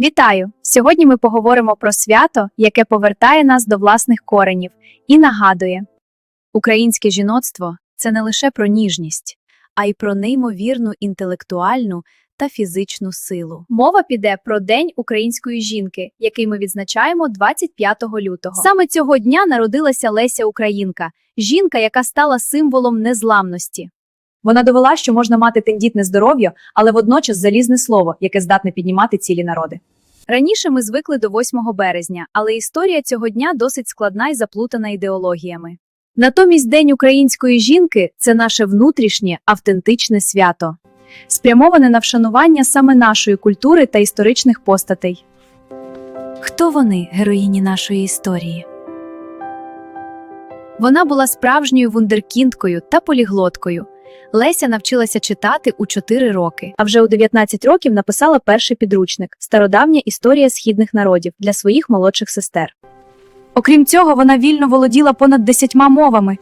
Вітаю! Сьогодні ми поговоримо про свято, яке повертає нас до власних коренів і нагадує: українське жіноцтво це не лише про ніжність, а й про неймовірну інтелектуальну та фізичну силу. Мова піде про День української жінки, який ми відзначаємо 25 лютого. Саме цього дня народилася Леся Українка, жінка, яка стала символом незламності. Вона довела, що можна мати тендітне здоров'я, але водночас залізне слово, яке здатне піднімати цілі народи. Раніше ми звикли до 8 березня, але історія цього дня досить складна і заплутана ідеологіями. Натомість День української жінки це наше внутрішнє автентичне свято, спрямоване на вшанування саме нашої культури та історичних постатей. Хто вони, героїні нашої історії? Вона була справжньою вундеркіндкою та поліглоткою. Леся навчилася читати у 4 роки, а вже у 19 років написала перший підручник Стародавня історія східних народів для своїх молодших сестер. Окрім цього, вона вільно володіла понад десятьма мовами.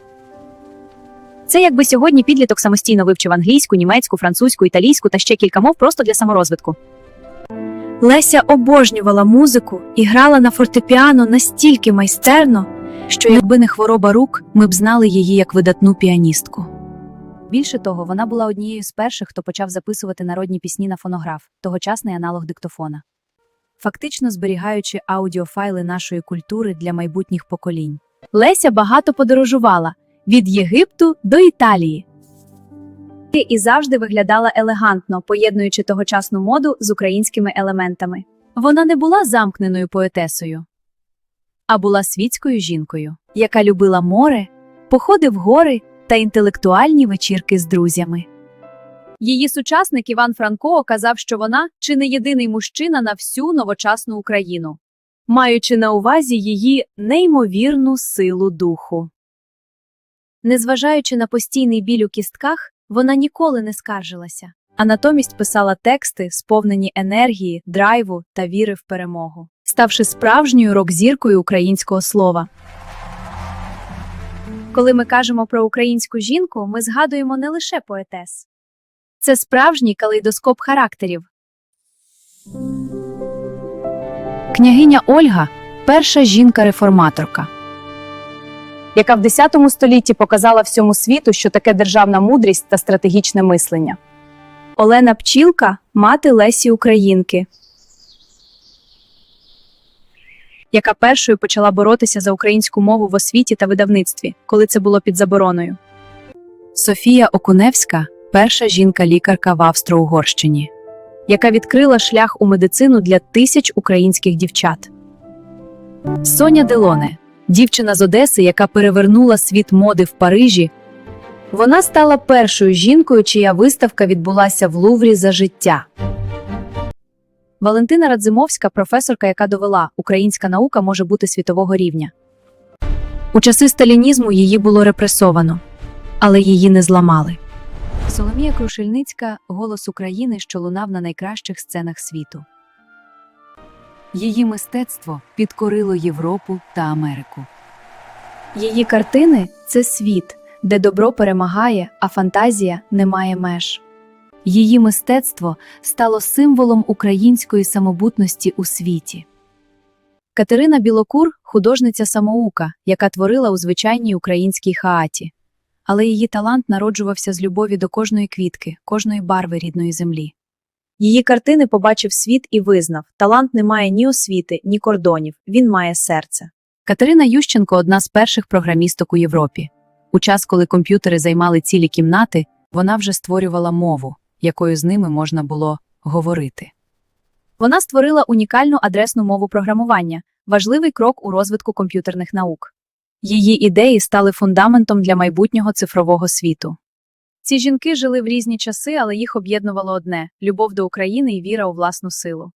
Це якби сьогодні підліток самостійно вивчив англійську, німецьку, французьку, італійську та ще кілька мов просто для саморозвитку. Леся обожнювала музику і грала на фортепіано настільки майстерно, що якби не хвороба рук, ми б знали її як видатну піаністку. Більше того, вона була однією з перших, хто почав записувати народні пісні на фонограф, тогочасний аналог диктофона, фактично зберігаючи аудіофайли нашої культури для майбутніх поколінь. Леся багато подорожувала від Єгипту до Італії. І завжди виглядала елегантно, поєднуючи тогочасну моду з українськими елементами. Вона не була замкненою поетесою, а була світською жінкою, яка любила море, походи в гори та інтелектуальні вечірки з друзями. Її сучасник Іван Франко казав, що вона чи не єдиний мужчина на всю новочасну Україну, маючи на увазі її неймовірну силу духу. Незважаючи на постійний біль у кістках, вона ніколи не скаржилася, а натомість писала тексти, сповнені енергії, драйву та віри в перемогу, ставши справжньою рок-зіркою українського слова. Коли ми кажемо про українську жінку, ми згадуємо не лише поетес. Це справжній калейдоскоп характерів. Княгиня Ольга перша жінка-реформаторка, яка в X столітті показала всьому світу, що таке державна мудрість та стратегічне мислення. Олена Пчілка мати Лесі Українки, яка першою почала боротися за українську мову в освіті та видавництві, коли це було під забороною. Софія Окуневська перша жінка-лікарка в Австро-Угорщині, яка відкрила шлях у медицину для тисяч українських дівчат. Соня Делоне, дівчина з Одеси, яка перевернула світ моди в Парижі. Вона стала першою жінкою, чия виставка відбулася в Луврі за життя. Валентина Радзимовська професорка, яка довела, українська наука може бути світового рівня. У часи сталінізму її було репресовано, але її не зламали. Соломія Крушельницька голос України, що лунав на найкращих сценах світу. Її мистецтво підкорило Європу та Америку. Її картини це світ, де добро перемагає, а фантазія не має меж. Її мистецтво стало символом української самобутності у світі. Катерина Білокур художниця самоука, яка творила у звичайній українській хааті. Але її талант народжувався з любові до кожної квітки, кожної барви рідної землі. Її картини побачив світ і визнав: талант не має ні освіти, ні кордонів, він має серце. Катерина Ющенко одна з перших програмісток у Європі. У час, коли комп'ютери займали цілі кімнати, вона вже створювала мову, якою з ними можна було говорити. Вона створила унікальну адресну мову програмування, важливий крок у розвитку комп'ютерних наук. Її ідеї стали фундаментом для майбутнього цифрового світу. Ці жінки жили в різні часи, але їх об'єднувало одне любов до України і віра у власну силу.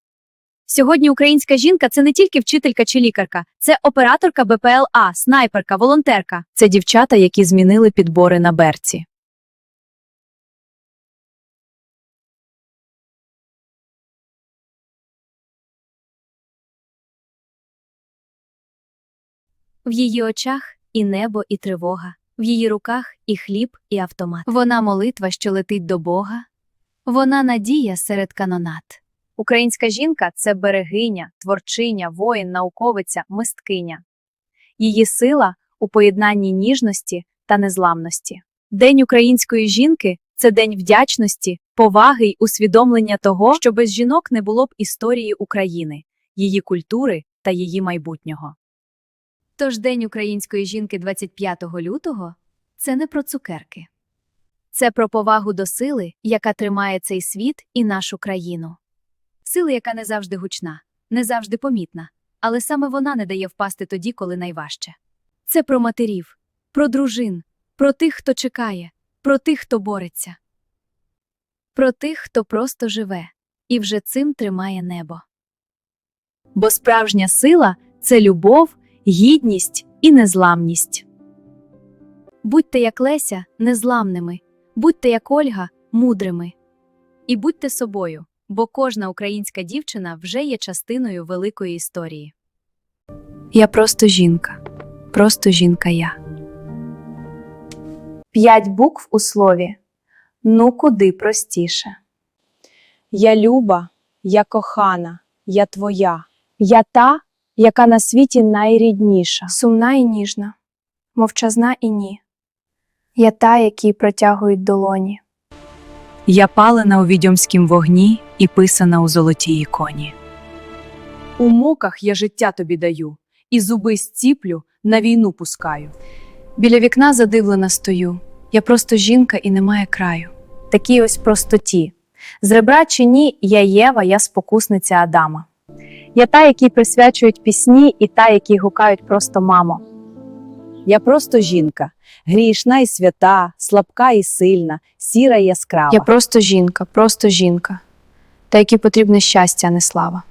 Сьогодні українська жінка це не тільки вчителька чи лікарка, це операторка БПЛА, снайперка, волонтерка. Це дівчата, які змінили підбори на берці. В її очах і небо, і тривога, в її руках і хліб, і автомат. Вона молитва, що летить до Бога. Вона надія серед канонат. Українська жінка це берегиня, творчиня, воїн, науковиця, мисткиня. Її сила у поєднанні ніжності та незламності. День української жінки це день вдячності, поваги й усвідомлення того, що без жінок не було б історії України, її культури та її майбутнього. Тож День української жінки 25 лютого це не про цукерки. Це про повагу до сили, яка тримає цей світ і нашу країну. Сили, яка не завжди гучна, не завжди помітна, але саме вона не дає впасти тоді, коли найважче. Це про матерів, про дружин, про тих, хто чекає, про тих, хто бореться, про тих, хто просто живе і вже цим тримає небо. Бо справжня сила це любов, гідність і незламність. Будьте як Леся незламними, будьте як Ольга мудрими. І будьте собою, бо кожна українська дівчина вже є частиною великої історії. Я просто жінка, просто жінка я. П'ять букв у слові. Ну куди простіше. Я люба, я кохана, я твоя. Я та, яка на світі найрідніша. Сумна і ніжна, мовчазна і ні. Я та, якій протягують долоні. Я палена у відьомськім вогні і писана у золотій іконі. У муках я життя тобі даю, і зуби зціплю, на війну пускаю. Біля вікна задивлена стою. Я просто жінка і немає краю. Такій ось простоті. З ребра чи ні, я Єва, я спокусниця Адама. Я та, якій присвячують пісні, і та, які гукають просто мамо. Я просто жінка, грішна і свята, слабка і сильна, сіра і яскрава. Я просто жінка, просто жінка, та якій потрібне щастя, а не слава.